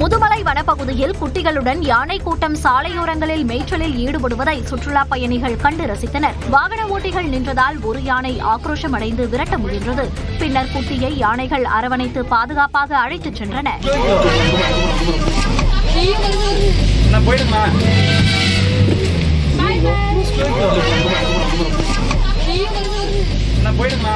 முதுமலை வனப்பகுதியில் குட்டிகளுடன் யானை கூட்டம் சாலையோரங்களில் மேய்ச்சலில் ஈடுபடுவதை சுற்றுலா பயணிகள் கண்டு ரசித்தனர். வாகன ஓட்டிகள் நின்றதால் ஒரு யானை ஆக்ரோஷம் அடைந்து விரட்ட முயன்றது. பின்னர் குட்டியை யானைகள் அரவணைத்து பாதுகாப்பாக அழைத்துச் சென்றன. போயிடுமா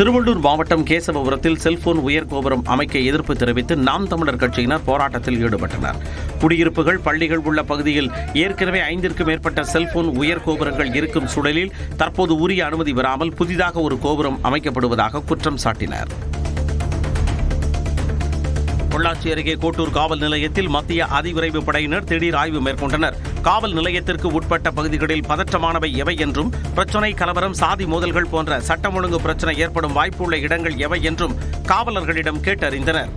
திருவள்ளூர் மாவட்டம் கேசவபுரத்தில் செல்போன் உயர் கோபுரம் அமைக்க எதிர்ப்பு தெரிவித்து நாம் தமிழர் கட்சியினர் போராட்டத்தில் ஈடுபட்டனர். குடியிருப்புகள் பள்ளிகள் உள்ள பகுதியில் ஏற்கனவே ஐந்திற்கும் மேற்பட்ட செல்போன் உயர் கோபுரங்கள் இருக்கும் சூழலில் தற்போது உரிய அனுமதி பெறாமல் புதிதாக ஒரு கோபுரம் அமைக்கப்படுவதாக குற்றம் சாட்டினர். பொள்ளாச்சி அருகே கோட்டூர் காவல் நிலையத்தில் மத்திய அதிவிரைவு படையினர் திடீர் ஆய்வு மேற்கொண்டனர். காவல் நிலையத்திற்கு உட்பட்ட பகுதிகளில் பதற்றமானவை எவை என்றும் பிரச்சனை கலவரம் சாதி மோதல்கள் போன்ற சட்டம் ஒழுங்கு பிரச்சனை ஏற்படும் வாய்ப்புள்ள இடங்கள் எவை என்றும் காவலர்களிடம் கேட்டறிந்தனர்.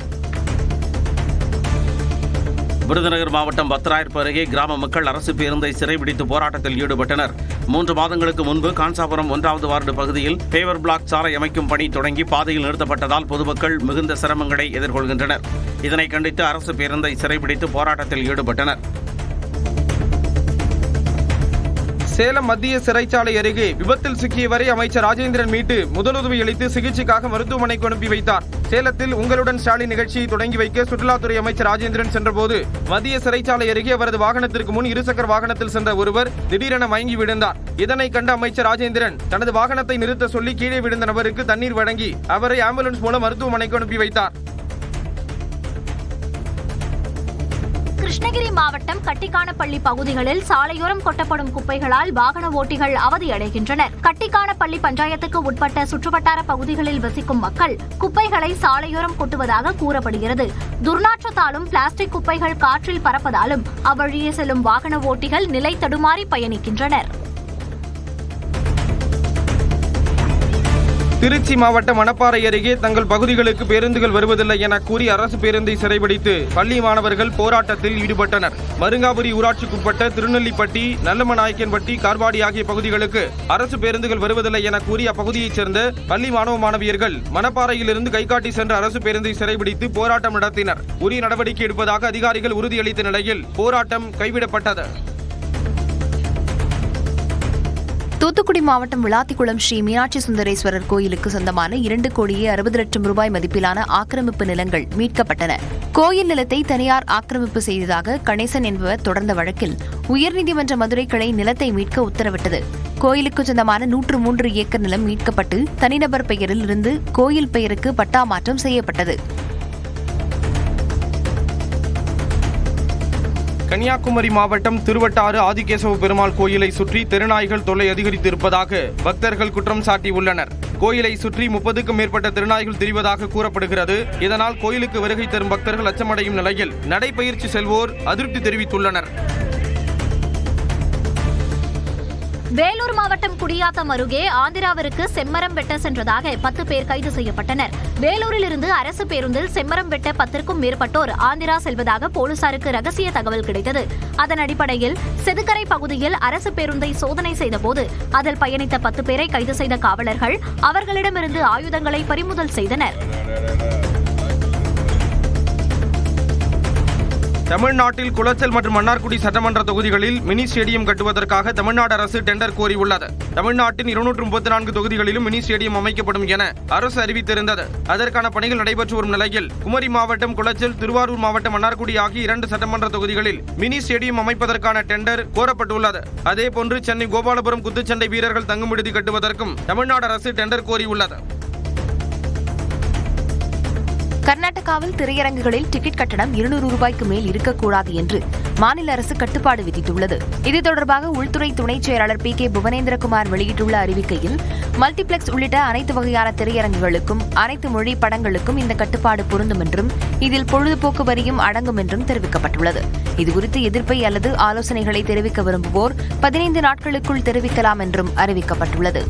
விருதுநகர் மாவட்டம் பத்ராயர்ப்பு அருகே கிராம மக்கள் அரசு பேருந்தை சிறைபிடித்து போராட்டத்தில் ஈடுபட்டனர். மூன்று மாதங்களுக்கு முன்பு காஞ்சாபுரம் ஒன்றாவது வார்டு பகுதியில் பேவர் பிளாக் சாலை அமைக்கும் பணி தொடங்கி பாதையில் நிறுத்தப்பட்டதால் பொதுமக்கள் மிகுந்த சிரமங்களை எதிர்கொள்கின்றனர். இதனை கண்டித்து அரசு பேருந்தை சிறைபிடித்து போராட்டத்தில் ஈடுபட்டனர். சேலம் மத்திய சிறைச்சாலை அருகே விபத்தில் சிக்கியவரை அமைச்சர் ராஜேந்திரன் மீட்டு முதலுதவி அளித்து சிகிச்சைக்காக மருத்துவமனைக்கு அனுப்பி வைத்தார். சேலத்தில் உங்களுடன் ஸ்டாலின் நிகழ்ச்சியை தொடங்கி வைக்க சுற்றுலாத்துறை அமைச்சர் ராஜேந்திரன் சென்றபோது மத்திய சிறைச்சாலை அருகே அவரது வாகனத்திற்கு முன் இருசக்கர வாகனத்தில் சென்ற ஒருவர் திடீரென மயங்கி விழுந்தார். இதனை கண்ட அமைச்சர் ராஜேந்திரன் தனது வாகனத்தை நிறுத்த சொல்லி கீழே விழுந்த நபருக்கு தண்ணீர் வழங்கி அவரை ஆம்புலன்ஸ் மூலம் மருத்துவமனைக்கு அனுப்பி வைத்தார். கிருஷ்ணகிரி மாவட்டம் கட்டிக்கானப்பள்ளி பகுதிகளில் சாலையோரம் கொட்டப்படும் குப்பைகளால் வாகன ஓட்டிகள் அவதியடைகின்றனர். கட்டிக்கானப்பள்ளி பஞ்சாயத்துக்கு உட்பட்ட சுற்றுவட்டார பகுதிகளில் வசிக்கும் மக்கள் குப்பைகளை சாலையோரம் கொட்டுவதாக கூறப்படுகிறது. துர்நாற்றத்தாலும் பிளாஸ்டிக் குப்பைகள் காற்றில் பறப்பதாலும் அவ்வழியே செல்லும் வாகன ஓட்டிகள் நிலை தடுமாறி பயணிக்கின்றனர். திருச்சி மாவட்டம் மணப்பாறை அருகே தங்கள் பகுதிகளுக்கு பேருந்துகள் வருவதில்லை என கூறி அரசு பேருந்தை சிறைபிடித்து பள்ளி மாணவர்கள் போராட்டத்தில் ஈடுபட்டனர். மருங்காபுரி ஊராட்சிக்குட்பட்ட திருநெல்லிப்பட்டி நல்லமநாயக்கன்பட்டி கார்வாடி ஆகிய பகுதிகளுக்கு அரசு பேருந்துகள் வருவதில்லை என கூறி அப்பகுதியைச் சேர்ந்த பள்ளி மாணவ மாணவியர்கள் மணப்பாறையிலிருந்து கைகாட்டி சென்ற அரசு பேருந்தை சிறைபிடித்து போராட்டம் நடத்தினர். உரிய நடவடிக்கை எடுப்பதாக அதிகாரிகள் உறுதியளித்த நிலையில் போராட்டம் கைவிடப்பட்டது. தூத்துக்குடி மாவட்டம் விளாத்திக்குளம் ஸ்ரீ மீனாட்சி சுந்தரேஸ்வரர் கோயிலுக்கு சொந்தமான இரண்டு கோடியே அறுபது லட்சம் ரூபாய் மதிப்பிலான ஆக்கிரமிப்பு நிலங்கள் மீட்கப்பட்டன. கோயில் நிலத்தை தனியார் ஆக்கிரமிப்பு செய்ததாக கணேசன் என்பவர் தொடர்ந்த வழக்கில் உயர்நீதிமன்ற மதுரை கிளை நிலத்தை மீட்க உத்தரவிட்டது. கோயிலுக்கு சொந்தமான நூற்று மூன்று ஏக்கர் நிலம் மீட்கப்பட்டு தனிநபர் பெயரில் இருந்து கோயில் பெயருக்கு பட்டா மாற்றம் செய்யப்பட்டது. கன்னியாகுமரி மாவட்டம் திருவட்டாறு ஆதிகேசவ பெருமாள் கோயிலை சுற்றி திருநாய்கள் தொல்லை அதிகரித்திருப்பதாக பக்தர்கள் குற்றம் சாட்டியுள்ளனர். கோயிலை சுற்றி முப்பதுக்கும் மேற்பட்ட திருநாய்கள் திரிவதாக கூறப்படுகிறது. இதனால் கோயிலுக்கு வருகை தரும் பக்தர்கள் அச்சமடையும் நிலையில் நடைபயிற்சி செல்வோர் அதிருப்தி தெரிவித்துள்ளனர். வேலூர் மாவட்டம் குடியாத்தம் அருகே ஆந்திராவிற்கு செம்மரம் வெட்ட சென்றதாக பத்து பேர் கைது செய்யப்பட்டனர். வேலூரிலிருந்து அரசு பேருந்தில் செம்மரம் வெட்ட பத்திற்கும் மேற்பட்டோர் ஆந்திரா செல்வதாக போலீசாருக்கு ரகசிய தகவல் கிடைத்தது. அதன் அடிப்படையில் செதுக்கரை பகுதியில் அரசு பேருந்தை சோதனை செய்தபோது அதில் பயணித்த பத்து பேரை கைது செய்த காவலர்கள் அவர்களிடமிருந்து ஆயுதங்களை பறிமுதல் செய்தனர். தமிழ்நாட்டில் குளச்சல் மற்றும் மன்னார்குடி சட்டமன்ற தொகுதிகளில் மினி ஸ்டேடியம் கட்டுவதற்காக தமிழ்நாடு அரசு டெண்டர் கோரியுள்ளது. தமிழ்நாட்டின் இருநூற்று முப்பத்தி நான்கு தொகுதிகளிலும் மினி ஸ்டேடியம் அமைக்கப்படும் என அரசு அறிவித்திருந்தது. அதற்கான பணிகள் நடைபெற்று வரும் நிலையில் குமரி மாவட்டம் குளச்சல் திருவாரூர் மாவட்டம் மன்னார்குடி ஆகிய இரண்டு சட்டமன்ற தொகுதிகளில் மினி ஸ்டேடியம் அமைப்பதற்கான டெண்டர் கோரப்பட்டுள்ளது. அதேபோன்று சென்னை கோபாலபுரம் குத்துச்சண்டை வீரர்கள் தங்கும் விடுதி கட்டுவதற்கும் தமிழ்நாடு அரசு டெண்டர் கோரியுள்ளது. கர்நாடகாவில் திரையரங்குகளில் டிக்கெட் கட்டணம் இருநூறு ரூபாய்க்கு மேல் இருக்கக்கூடாது என்று மாநில அரசு கட்டுப்பாடு விதித்துள்ளது. இது தொடர்பாக உள்துறை துணைச் செயலாளர் பி கே புவனேந்திரகுமார் வெளியிட்டுள்ள அறிவிக்கையில் மல்டிபிளெக்ஸ் உள்ளிட்ட அனைத்து வகையான திரையரங்குகளுக்கும் அனைத்து மொழி படங்களுக்கும் இந்த கட்டுப்பாடு பொருந்தும் என்றும் இதில் பொழுதுபோக்கு வரியும் அடங்கும் என்றும் தெரிவிக்கப்பட்டுள்ளது. இதுகுறித்து எதிர்ப்பை அல்லது ஆலோசனைகளை தெரிவிக்க விரும்புவோர் பதினைந்து நாட்களுக்குள் தெரிவிக்கலாம் என்றும் அறிவிக்கப்பட்டுள்ளது.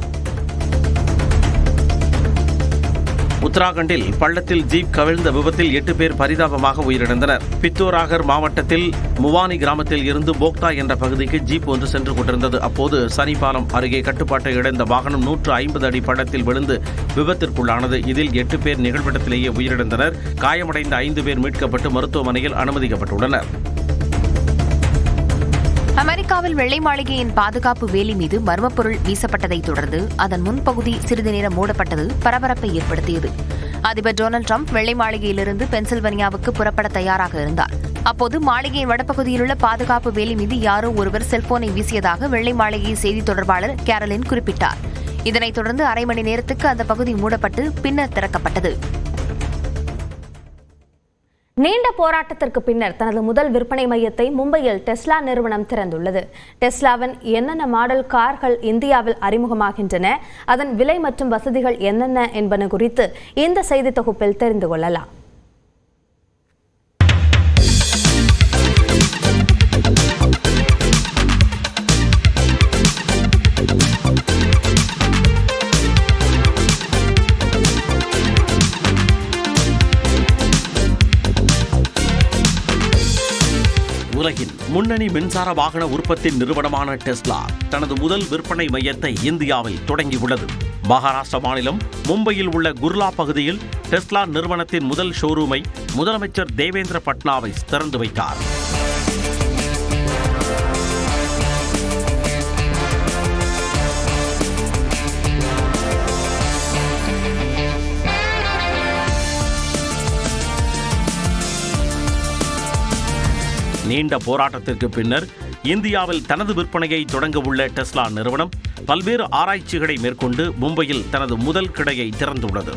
உத்தராகண்டில் பள்ளத்தில் ஜீப் கவிழ்ந்த விபத்தில் எட்டு பேர் பரிதாபமாக உயிரிழந்தனர். பித்தோராகர் மாவட்டத்தில் முவானி கிராமத்தில் இருந்து போக்தா என்ற பகுதிக்கு ஜீப் ஒன்று சென்று கொண்டிருந்தது. அப்போது சனிபாலம் அருகே கட்டுப்பாட்டை இழந்த வாகனம் நூற்று ஐம்பது அடி பள்ளத்தில் விழுந்து விபத்திற்குள்ளானது. இதில் எட்டு பேர் நிகழ்விடத்திலேயே உயிரிழந்தனர். காயமடைந்த ஐந்து பேர் மீட்கப்பட்டு மருத்துவமனையில் அனுமதிக்கப்பட்டுள்ளனர். அமெரிக்காவில் வெள்ளை மாளிகையின் பாதுகாப்பு வேலி மீது மர்மப்பொருள் வீசப்பட்டதைத் தொடர்ந்து அதன் முன்பகுதி சிறிது நேரம் மூடப்பட்டது பரபரப்பை ஏற்படுத்தியது. அதிபர் டொனால்டு ட்ரம்ப் வெள்ளை மாளிகையிலிருந்து பென்சில்வேனியாவுக்கு புறப்பட தயாராக இருந்தார். அப்போது மாளிகையின் வடப்பகுதியிலுள்ள பாதுகாப்பு வேலி மீது யாரோ ஒருவர் செல்போனை வீசியதாக வெள்ளை மாளிகை செய்தி தொடர்பாளர் கேரலின் குறிப்பிட்டார். இதனைத் தொடர்ந்து அரை மணி நேரத்துக்கு அந்த பகுதி மூடப்பட்டு பின்னர் திறக்கப்பட்டது. நீண்ட போராட்டத்திற்கு பின்னர் தனது முதல் விற்பனை மையத்தை மும்பையில் டெஸ்லா நிறுவனம் திறந்துள்ளது. டெஸ்லாவின் என்னென்ன மாடல் கார்கள் இந்தியாவில் அறிமுகமாகின்றன அதன் விலை மற்றும் வசதிகள் என்னென்ன என்பன குறித்து இந்த செய்தி தொகுப்பில் தெரிந்து கொள்ளலாம். முன்னணி மின்சார வாகன உற்பத்தி நிறுவனமான டெஸ்லா தனது முதல் விற்பனை மையத்தை இந்தியாவில் தொடங்கியுள்ளது. மகாராஷ்டிரா மாநிலம் மும்பையில் உள்ள குர்லா பகுதியில் டெஸ்லா நிறுவனத்தின் முதல் ஷோரூமை முதலமைச்சர் தேவேந்திர பட்னாவிஸ் திறந்து வைத்தார். நீண்ட போராட்டத்திற்கு பின்னர் இந்தியாவில் தனது விற்பனையை தொடங்க உள்ள டெஸ்லா நிறுவனம் பல்வேறு ஆராய்ச்சிகளை மேற்கொண்டு மும்பையில் தனது முதல் கிளையை திறந்துள்ளது.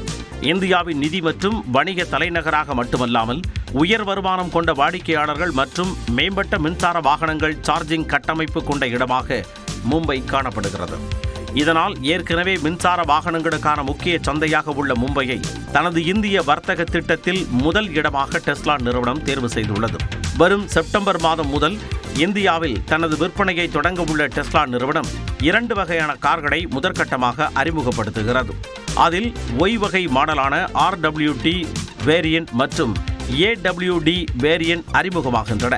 இந்தியாவின் நிதி மற்றும் வணிக தலைநகராக மட்டுமல்லாமல் உயர் வருமானம் கொண்ட வாடிக்கையாளர்கள் மற்றும் மேம்பட்ட மின்சார வாகனங்கள் சார்ஜிங் கட்டமைப்பு கொண்ட இடமாக மும்பை காணப்படுகிறது. இதனால் ஏற்கனவே மின்சார வாகனங்களுக்கான முக்கிய சந்தையாக உள்ள மும்பையை தனது இந்திய வர்த்தக திட்டத்தில் முதல் இடமாக டெஸ்லா நிறுவனம் தேர்வு செய்துள்ளது. வரும் செப்டம்பர் மாதம் முதல் இந்தியாவில் தனது விற்பனையை தொடங்க உள்ள டெஸ்லா நிறுவனம் இரண்டு வகையான கார்களை முதற்கட்டமாக அறிமுகப்படுத்துகிறது. அதில் ஒய் வகை மாடலான ஆர்டபிள்யூடி வேரியன்ட் மற்றும் ஏடபிள்யூடி வேரியன்ட் அறிமுகமாகின்றன.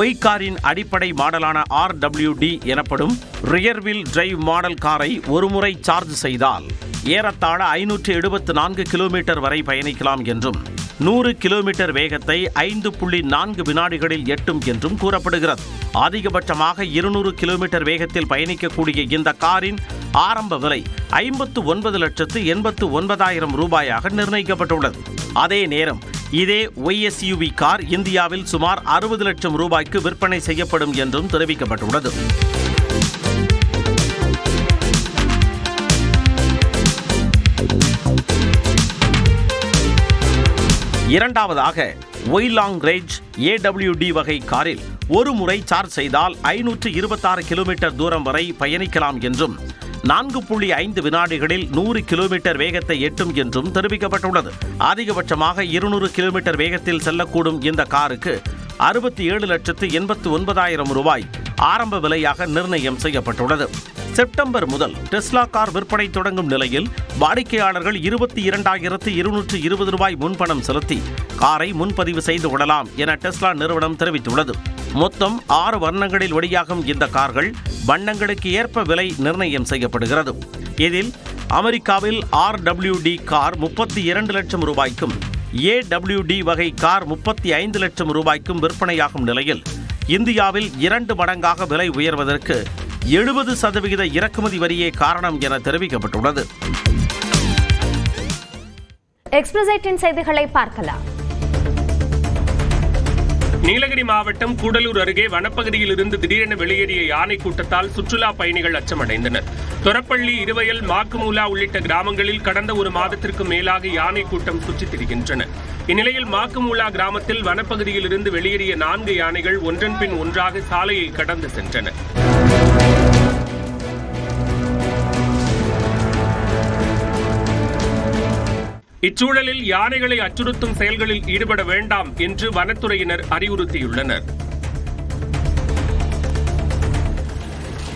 ஒய் காரின் அடிப்படை மாடலான ஆர்டபிள்யூடி எனப்படும் ரியர்வில் டிரைவ் மாடல் காரை ஒருமுறை சார்ஜ் செய்தால் ஏறத்தாழ ஐநூற்று எழுபத்து நான்கு கிலோமீட்டர் வரை பயணிக்கலாம் என்றும் நூறு கிலோமீட்டர் வேகத்தை ஐந்து புள்ளி நான்கு வினாடிகளில் எட்டும் என்றும் கூறப்படுகிறது. அதிகபட்சமாக இருநூறு கிலோமீட்டர் வேகத்தில் பயணிக்கக்கூடிய இந்த காரின் ஆரம்ப விலை ஐம்பத்து ஒன்பது லட்சத்து எண்பத்து ஒன்பதாயிரம் ரூபாயாக நிர்ணயிக்கப்பட்டுள்ளது. அதே நேரம் இதே ஒய்எஸ்யூவி கார் இந்தியாவில் சுமார் அறுபது லட்சம் ரூபாய்க்கு விற்பனை செய்யப்படும் என்றும் தெரிவிக்கப்பட்டுள்ளது. இரண்டாவதாக ஒய்லாங் ரேஞ்ச் ஏடபிள்யூடி வகை காரில் ஒரு முறை சார்ஜ் செய்தால் ஐநூற்று இருபத்தாறு கிலோமீட்டர் தூரம் வரை பயணிக்கலாம் என்றும் நான்கு புள்ளி ஐந்து வினாடிகளில் நூறு கிலோமீட்டர் வேகத்தை எட்டும் என்றும் தெரிவிக்கப்பட்டுள்ளது. அதிகபட்சமாக இருநூறு கிலோமீட்டர் வேகத்தில் செல்லக்கூடும் இந்த காருக்கு அறுபத்தி ஏழு லட்சத்து எண்பத்து ஒன்பதாயிரம் ரூபாய் ஆரம்ப விலையாக நிர்ணயம் செய்யப்பட்டுள்ளது. செப்டம்பர் முதல் டெஸ்லா கார் விற்பனை தொடங்கும் நிலையில் வாடிக்கையாளர்கள் இருபத்தி இரண்டாயிரத்து இருநூற்று இருபது ரூபாய் முன்பணம் செலுத்தி காரை முன்பதிவு செய்து கொள்ளலாம் என டெஸ்லா நிறுவனம் தெரிவித்துள்ளது. மொத்தம் ஆறு வர்ணங்களில் வெளியாகும் இந்த கார்கள் வண்ணங்களுக்கு ஏற்ப விலை நிர்ணயம் செய்யப்படுகிறது. இதில் அமெரிக்காவில் ஆர்டபிள்யூடி கார் முப்பத்தி இரண்டு லட்சம் ரூபாய்க்கும் ஏடபிள்யூடி வகை கார் முப்பத்தி ஐந்து லட்சம் ரூபாய்க்கும் விற்பனையாகும் நிலையில் இந்தியாவில் இரண்டு மடங்காக விலை உயர்வதற்கு எழுபது சதவிகித இறக்குமதி வரியே காரணம் என தெரிவிக்கப்பட்டுள்ளது. எக்ஸ்பிரஸ் செய்திகளை பார்க்கலாம். நீலகிரி மாவட்டம் கூடலூர் அருகே வனப்பகுதியில் இருந்து திடீரென வெளியேறிய யானை கூட்டத்தால் சுற்றுலா பயணிகள் அச்சமடைந்தனர். தொரப்பள்ளி இருவயல் மாக்குமூலா உள்ளிட்ட கிராமங்களில் கடந்த ஒரு மாதத்திற்கு மேலாக யானை கூட்டம் சுற்றித் திரிகின்றன இந்நிலையில் மாக்குமூலா கிராமத்தில் வனப்பகுதியில் இருந்து வெளியேறிய நான்கு யானைகள் ஒன்றன் பின் ஒன்றாக சாலையை கடந்து சென்றன. இச்சூழலில் யானைகளை அச்சுறுத்தும் செயல்களில் ஈடுபட வேண்டாம் என்று வனத்துறையினர் அறிவுறுத்தியுள்ளனர்.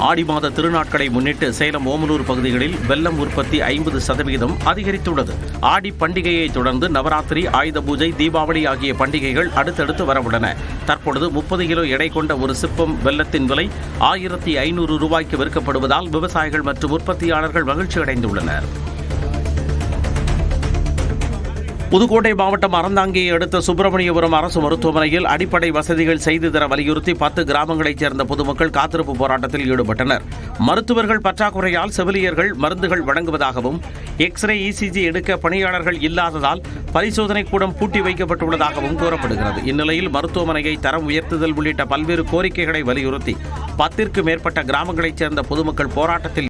ஆடி மாத திருநாட்களை முன்னிட்டு சேலம் ஓமலூர் பகுதிகளில் வெள்ளம் உற்பத்தி ஐம்பது சதவிகிதம் அதிகரித்துள்ளது. ஆடி பண்டிகையை தொடர்ந்து நவராத்திரி ஆயுத பூஜை தீபாவளி ஆகிய பண்டிகைகள் அடுத்தடுத்து வரவுள்ளன. தற்பொழுது முப்பது கிலோ எடை கொண்ட ஒரு சிப்பம் வெள்ளத்தின் விலை ஆயிரத்தி ஐநூறு ரூபாய்க்கு விற்கப்படுவதால் விவசாயிகள் மற்றும் உற்பத்தியாளர்கள் மகிழ்ச்சி அடைந்துள்ளனர் புதுக்கோட்டை மாவட்டம் அறந்தாங்கியை அடுத்த சுப்பிரமணியபுரம் அரசு மருத்துவமனையில் அடிப்படை வசதிகள் செய்து தர வலியுறுத்தி பத்து கிராமங்களைச் சேர்ந்த பொதுமக்கள் காத்திருப்பு போராட்டத்தில் ஈடுபட்டனர். மருத்துவர்கள் பற்றாக்குறையால் செவிலியர்கள் மருந்துகள் வழங்குவதாகவும் எக்ஸ்ரே இசிஜி எடுக்க பணியாளர்கள் இல்லாததால் பரிசோதனை கூடம் பூட்டி வைக்கப்பட்டுள்ளதாகவும் கூறப்படுகிறது. இந்நிலையில் மருத்துவமனையை தரம் உயர்த்துதல் உள்ளிட்ட பல்வேறு கோரிக்கைகளை வலியுறுத்தி பத்திற்கு மேற்பட்ட கிராமங்களைச் சேர்ந்த பொதுமக்கள் போராட்டத்தில்